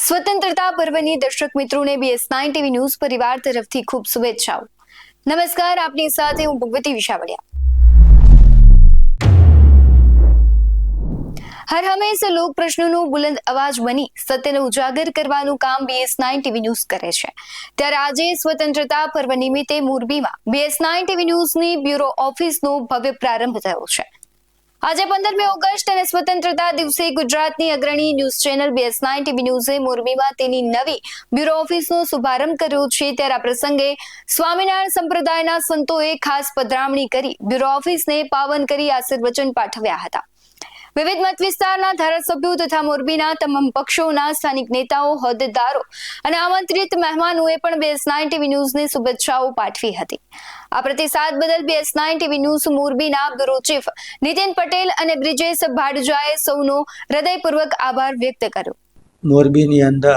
સ્વતંત્રતા પર્વની દર્શક મિત્રોને બીએસ નાઇન ટીવી ન્યૂઝ પરિવાર તરફથી ખૂબ શુભેચ્છાઓ. નમસ્કાર, આપની સાથે હું ભગવતી વિશાવડિયા. હર હંમેશ લોક પ્રશ્નોનું બુલંદ અવાજ બની સત્યને ઉજાગર કરવાનું કામ બીએસ નાઇન ટીવી ન્યૂઝ કરે છે. ત્યારે આજે સ્વતંત્રતા પર્વ નિમિત્તે મોરબીમાં બીએસ નાઇન ટીવી ન્યૂઝની બ્યુરો ઓફિસનો ભવ્ય પ્રારંભ થયો છે. આજે પંદરમી ઓગસ્ટ અને સ્વતંત્રતા દિવસે ગુજરાતની અગ્રણી news channel BS nine TV ન્યૂઝે મોરબીમાં તેની નવી બ્યુરો ઓફિસનો શુભારંભ કર્યો છે. ત્યારે આ પ્રસંગે સ્વામિનારાયણ સંપ્રદાયના સંતોએ ખાસ પધરામણી કરી બ્યુરો ઓફિસને પાવન કરી આશીર્વચન પાઠવ્યા હતા. વિવિધ મત વિસ્તારના ધારાસભ્યો તથા મોરબીના તમામ પક્ષોના સ્થાનિક નેતાઓ, હોદ્દેદારો અને આમંત્રિત મહેમાનોએ પણ બીએસ નાઇન ટીવી ન્યૂઝને શુભેચ્છાઓ પાઠવી હતી. આ પ્રતિસાદ બદલ બીએસ નાઇન ટીવી ન્યૂઝ મોરબીના બ્યુરો ચીફ નીતિન પટેલ અને બ્રિજેશ ભાડજાએ સૌનો હૃદયપૂર્વક આભાર વ્યક્ત કર્યો. મોરબીની અંદર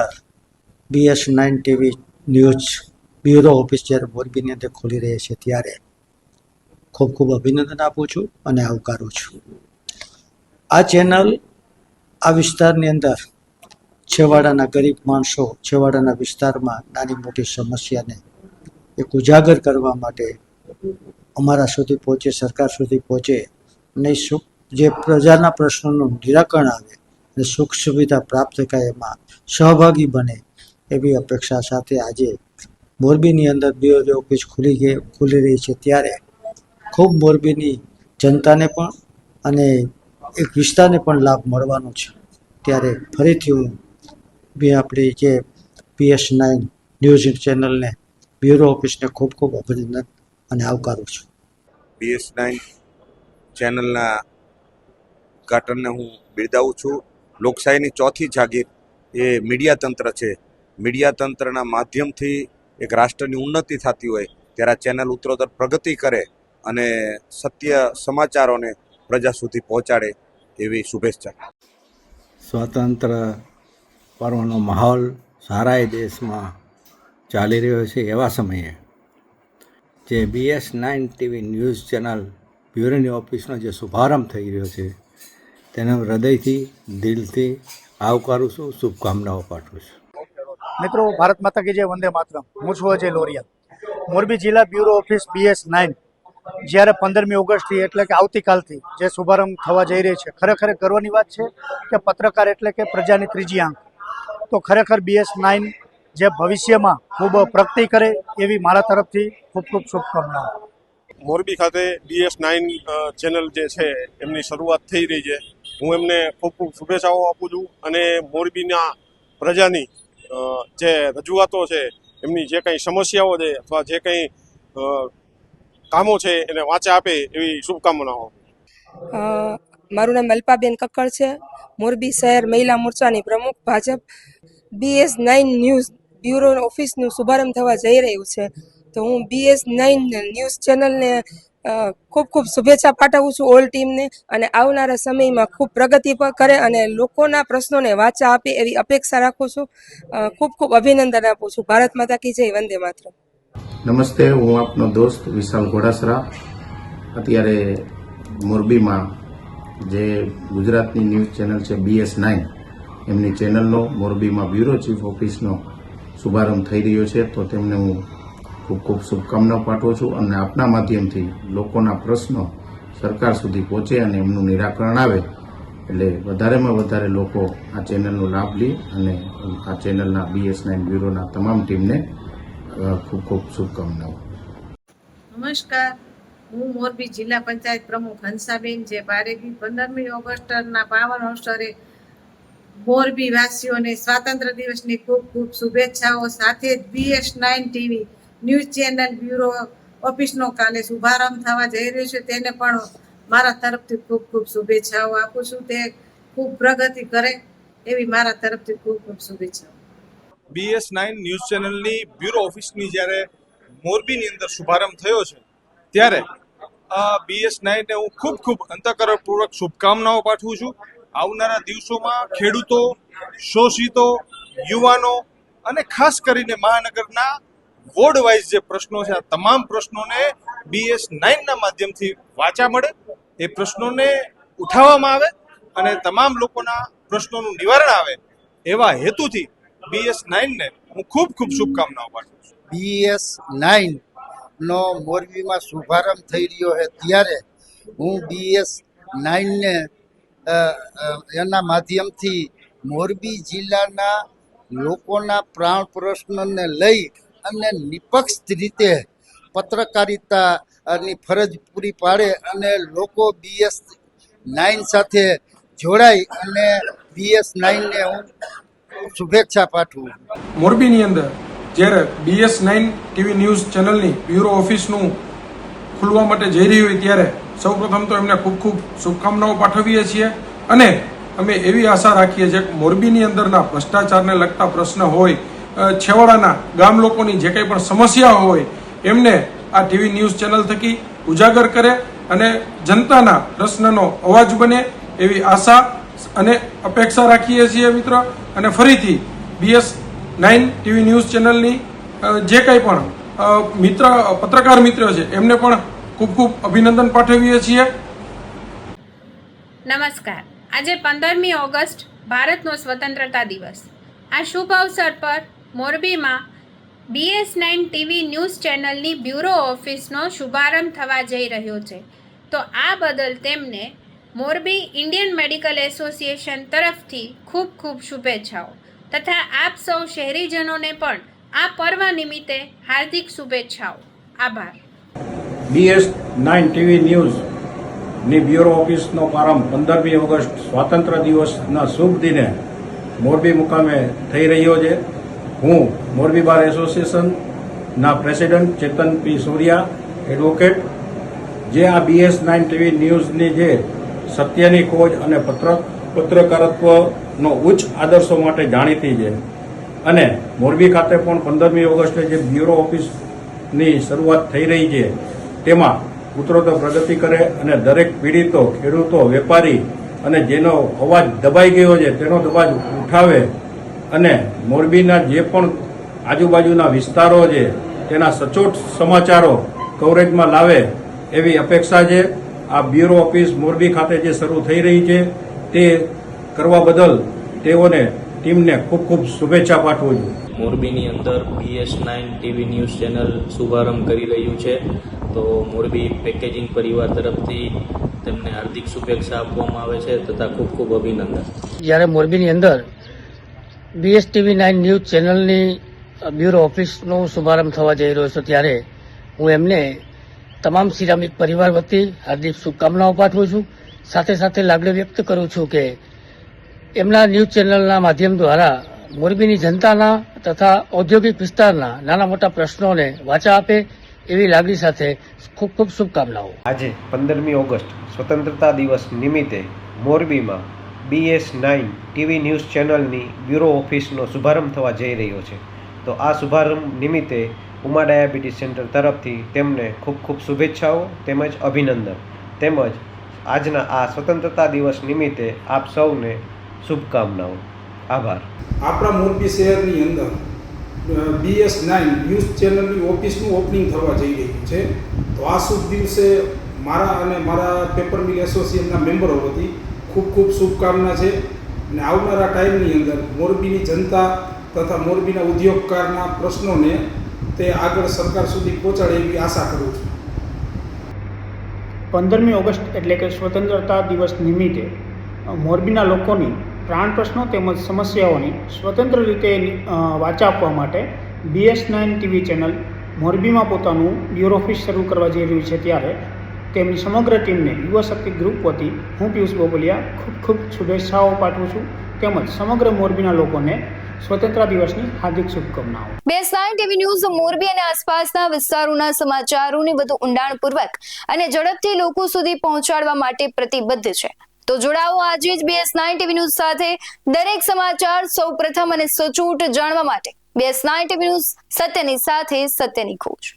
BS nine TV news bureau office જ્યારે મોરબીની અંદર ખોલી રહી છે ત્યારે ખૂબ ખૂબ અભિનંદન આપું છું અને આવકારું છું. આ ચેનલ આ વિસ્તારની અંદર છેવાડાના ગરીબ માણસો છેવાડાના વિસ્તારમાં નાની મોટી સમસ્યાને એક ઉજાગર કરવા માટે અમારા સુધી પહોંચે, સરકાર સુધી પહોંચે અને સુખ જે પ્રજાના પ્રશ્નોનું નિરાકરણ આવે અને સુખ સુવિધા પ્રાપ્ત થાય એમાં સહભાગી બને એવી અપેક્ષા સાથે આજે મોરબીની અંદર બીઓ ઓફિસ ખુલી ગઈ, ખુલી રહી છે ત્યારે ખૂબ મોરબીની જનતાને પણ અને એક વિસ્તારને પણ લાભ મળવાનો છે. ત્યારે ફરીથી હું બે આપણી જે પીએસ નાઇન ન્યૂઝ ચેનલને બ્યુરો ઓફિસને ખૂબ ખૂબ અભિનંદન અને આવકારું છું. પીએસ નાઇન ચેનલના ઉદઘાટનને હું બિરદાવું છું. લોકશાહીની ચોથી જાગીર એ મીડિયા તંત્ર છે. મીડિયા તંત્રના માધ્યમથી એક રાષ્ટ્રની ઉન્નતિ થતી હોય ત્યારે આ ચેનલ ઉત્તરોત્તર પ્રગતિ કરે અને સત્ય સમાચારોને પ્રજા સુધી પહોંચાડે એવી શુભેચ્છા. સ્વતંત્ર પર્વનો માહોલ સારાય દેશમાં ચાલી રહ્યો છે એવા સમયે. જે BS nine TV news channel બ્યુરોની ઓફિસનો જે શુભારંભ થઈ રહ્યો છે તેને હૃદયથી દિલથી આવકારું છું શુભકામનાઓ પાઠવું છું. મિત્રો ભારત માતા કી જય વંદે માતરમ. હું છું અજય લોરિયા. મોરબી જિલ્લા બ્યુરો ઓફિસ બીએસ નાઇન જ્યારે પંદરમી ઓગસ્ટથી એટલે કે આવતીકાલથી જે શુભારંભ થવા જઈ રહી છે, ખરેખર ગર્વની વાત છે કે પત્રકાર એટલે કે પ્રજાની ત્રીજી આંખ. તો ખરેખર બીએસ નાઇન જે ભવિષ્યમાં ખૂબ પ્રગતિ કરે એવી મારા તરફથી ખૂબ ખૂબ શુભકામનાઓ. મોરબી ખાતે બીએસ નાઇન ચેનલ જે છે, એમની શરૂઆત થઈ રહી છે. હું એમને ખૂબ ખૂબ શુભેચ્છાઓ આપું છું અને મોરબીના પ્રજાની જે રજૂઆતો છે, એમની જે કંઈ સમસ્યાઓ છે અથવા જે કંઈ કામો છે એને વાંચા આપે એવી શુભકામનાઓ. મારું નામ અલ્પાબેન કક્કડ છે. મોરબી શહેર મહિલા મોરચાની પ્રમુખ Bhajap BS nine news bureau ઓફિસનું શુભારંભ થવા જઈ રહ્યું છે. તો હું બીએસ નાઇન ન્યૂઝ ચેનલને ખૂબ ખૂબ શુભેચ્છા પાઠવું છું ઓલ ટીમને અને આવનારા સમયમાં ખૂબ પ્રગતિ પણ કરે અને લોકોના પ્રશ્નોને વાચા આપે એવી અપેક્ષા રાખું છું. ખૂબ ખૂબ અભિનંદન આપું છું. ભારત માતા કી જય, વંદે માતરમ. નમસ્તે, હું આપનો દોસ્ત વિશાલ ઘોડાસરા. અત્યારે મોરબીમાં જે ગુજરાતની ન્યૂઝ ચેનલ છે બીએસ નાઇન એમની ચેનલનો મોરબીમાં બ્યુરો ચીફ ઓફિસનો શુભારંભ થઈ રહ્યો છે. તો તેમને હું ખૂબ ખૂબ શુભકામનાઓ પાઠવું છું અને આપના માધ્યમથી લોકોના પ્રશ્નો સરકાર સુધી પહોંચે અને એમનું નિરાકરણ આવે. એટલે વધારેમાં વધારે લોકો આ ચેનલનો લાભ લે અને આ ચેનલના બીએસ નાઇન બ્યુરોના તમામ ટીમને ખૂબ ખૂબ શુભકામનાઓ. નમસ્કાર. હું મોરબી જિલ્લા પંચાયત પ્રમુખ હંસાબેન જે બારેગી પંદરમી ઓગસ્ટના પાવન અવસરે મોરબી વાસીઓને સ્વાતંત્ર્ય દિવસની ખૂબ ખૂબ શુભેચ્છાઓ સાથે BS nine TV news channel bureau ઓફિસનો કાલે શુભારંભ થવા જઈ રહ્યો છે. તેને પણ મારા તરફથી ખૂબ ખૂબ શુભેચ્છાઓ આપું છું. તે ખૂબ પ્રગતિ કરે એવી મારા તરફથી ખૂબ ખૂબ શુભેચ્છાઓ. બીએસ નાઇન ન્યૂઝ ચેનલની બ્યુરો ઓફિસની જ્યારે મોરબીની અંદર શુભારંભ થયો છે, ત્યારે આ બીએસ નાઇનને હું ખૂબ ખૂબ અંતઃકરણપૂર્વક શુભકામનાઓ પાઠવું છું. આવનારા દિવસોમાં ખેડૂતો, શોષિતો, યુવાનો અને ખાસ કરીને મહાનગરના વોર્ડ વાઇઝ જે પ્રશ્નો છે, આ તમામ પ્રશ્નોને બીએસ નાઇનના માધ્યમથી વાચા મળે. એ પ્રશ્નોને ઉઠાવવામાં આવે અને તમામ લોકોના પ્રશ્નોનું નિવારણ આવે એવા હેતુથી બીએસ નાઇનને હું ખૂબ ખૂબ શુભકામનાઓ પાઠવું છું. બીએસ નાઇન નો મોરબીમાં શુભારંભ થઈ રહ્યો છે ત્યારે હું બીએસ નાઇનને એના માધ્યમથી મોરબી જિલ્લાના લોકોના પ્રાણ પ્રશ્નને લઈ અને નિપક્ષ રીતે પત્રકારિતાની ફરજ પૂરી પાડે અને લોકો બીએસ નાઇન સાથે જોડાય અને બીએસ નાઇનને હું શુભેચ્છા પાઠવું. મોરબીની અંદર જ્યારે બીએસ નાઇન ટીવી ન્યૂઝ ચેનલની બ્યુરો ઓફિસનું ખુલવા માટે જઈ રહી હોય ત્યારે સૌપ્રથમ તો એમને ખૂબ ખૂબ શુભકામનાઓ પાઠવીએ છીએ અને અમે એવી આશા રાખીએ છીએ કે મોરબીની અંદરના ભ્રષ્ટાચારને લગતા પ્રશ્ન હોય છેવાડાના ગામ લોકોની જે કંઈ પણ સમસ્યા હોય, એમને આ ટીવી ન્યૂઝ ચેનલ થકી ઉજાગર કરે અને જનતાના પ્રશ્નનો અવાજ બને એવી આશા અને અપેક્ષા રાખીએ છીએ મિત્રો. અને ફરીથી બીએસ નાઇન ટીવી ન્યૂઝ ચેનલની જે કંઈ પણ મિત્ર, પત્રકાર મિત્ર છે, એમને પણ ખૂબ ખૂબ અભિનંદન પાઠવીએ છીએ. નમસ્કાર. આજે પંદરમી ઓગસ્ટ, ભારતનો સ્વતંત્રતા દિવસ. આ શુભ અવસર પર મોરબીમાં બીએસ નાઇન ટીવી ન્યૂઝ ચેનલની બ્યુરો ઓફિસનો શુભારંભ થવા જઈ રહ્યો છે. તો આ બદલ તેમને મોરબી ઇન્ડિયન મેડિકલ એસોસિએશન તરફથી ખૂબ ખૂબ શુભેચ્છાઓ. તથા આપ સૌ શહેરીજનોને પણ આ પર્વ નિમિત્તે હાર્દિક શુભેચ્છાઓ. આભાર. બીએસ નાઇન ટીવી ન્યૂઝની બ્યુરો ઓફિસનો પ્રારંભ પંદરમી ઓગસ્ટ સ્વાતંત્ર્ય દિવસના શુભ દિને મોરબી મુકામે થઈ રહ્યો છે. હું મોરબી બાર એસોસિએશનના president Chetan P Surya advocate. જે આ બીએસ નાઇન ટીવી ન્યૂઝની જે સત્યની ખોજ અને પત્ર પત્રકારત્વનો ઉચ્ચ આદર્શો માટે જાણીતી છે. અને મોરબી ખાતે પણ પંદરમી ઓગસ્ટે જે બ્યુરો ઓફિસની શરૂઆત થઈ રહી છે, તેમાં ઉત્તરોત્તર પ્રગતિ કરે અને દરેક પીડિતો, ખેડૂતો, વેપારી અને જેનો અવાજ દબાઈ ગયો છે, તેનો અવાજ ઉઠાવે અને મોરબીના જે પણ આજુબાજુના વિસ્તારો છે, તેના સચોટ સમાચારો કવરેજમાં લાવે એવી અપેક્ષા છે. આ બ્યુરો ઓફિસ મોરબી ખાતે જે શરૂ થઈ રહી છે તે કરવા બદલ તેઓને ટીમને ખૂબ ખૂબ શુભેચ્છા પાઠવું છું. મોરબીની અંદર BS nine TV news channel શુભારંભ કરી રહ્યું છે. તો મોરબી પેકેજિંગ પરિવાર તરફથી તેમને હાર્દિક શુભેચ્છા આપવામાં આવે છે તથા ખૂબ ખૂબ અભિનંદન. જ્યારે મોરબીની અંદર બીએસ ટીવી નાઇન ન્યૂઝ ચેનલની બ્યુરો ઓફિસનો શુભારંભ થવા જઈ રહ્યો છે ત્યારે હું એમને તમામ સિરામિક પરિવાર વતી હાર્દિક શુભકામનાઓ પાઠવું છું. સાથે સાથે લાગણી વ્યક્ત કરું છું કે એમના ન્યૂઝ ચેનલના માધ્યમ દ્વારા મોરબીની જનતાના તથા ઔદ્યોગિક વિસ્તારના નાના મોટા પ્રશ્નોને વાચા આપે એવી લાગણી સાથે ખૂબ ખૂબ શુભકામનાઓ. આજે પંદરમી ઓગસ્ટ સ્વતંત્રતા દિવસ નિમિત્તે મોરબીમાં બીએસ નાઇન ટીવી ન્યૂઝ ચેનલની બ્યુરો ઓફિસનો શુભારંભ થવા જઈ રહ્યો છે. તો આ શુભારંભ નિમિત્તે ઉમા ડાયાબિટીસ સેન્ટર તરફથી તેમને ખૂબ ખૂબ શુભેચ્છાઓ તેમજ અભિનંદન. તેમજ આજના આ સ્વતંત્રતા દિવસ નિમિત્તે આપ સૌને શુભકામનાઓ. આભાર. આપણા મોરબી શહેરની અંદર બીએસ નાઇન ન્યૂઝ ચેનલની ઓફિસનું ઓપનિંગ થવા જઈ રહ્યું છે. તો આ શુભ દિવસે મારા અને મારા પેપર મિલ એસોસિએશનના મેમ્બરો વતી ખૂબ ખૂબ શુભકામના છે. અને આવનારા ટાઈમની અંદર મોરબીની જનતા તથા મોરબીના ઉદ્યોગકારના પ્રશ્નોને તે આગળ સરકાર સુધી પહોંચાડે એવી આશા કરું છું. પંદરમી ઓગસ્ટ એટલે કે સ્વતંત્રતા દિવસ નિમિત્તે મોરબીના લોકોની પ્રાણ પ્રશ્નો તેમજ સમસ્યાઓની સ્વતંત્ર રીતે વાચા આપવા માટે બીએસ નાઇન ટીવી ચેનલ મોરબીમાં પોતાનું બ્યુરો ઓફિસ શરૂ કરવા જઈ રહ્યું છે ત્યારે તેમની સમગ્ર ટીમને યુવા શક્તિ ગ્રુપ વતી હું પિયુષ બોબલિયા ખૂબ ખૂબ શુભેચ્છાઓ પાઠવું છું. તેમજ સમગ્ર મોરબીના લોકોને સ્વતંત્રતા દિવસની હાર્દિક શુભકામનાઓ. બેસ ટીવી ન્યૂઝ મોરબી અને આસપાસના વિસ્તારોના સમાચારોને વધુ ઊંડાણપૂર્વક અને ઝડપથી લોકો સુધી પહોંચાડવા માટે પ્રતિબદ્ધ છે. તો જોડાઓ આજે જ બીએસ નાઇન ટીવી ન્યૂઝ સાથે દરેક સમાચાર સૌ પ્રથમ અને સચોટ જાણવા માટે. બીએસ નાઇન ટીવી ન્યૂઝ સત્યની સાથે સત્યની ખોજ.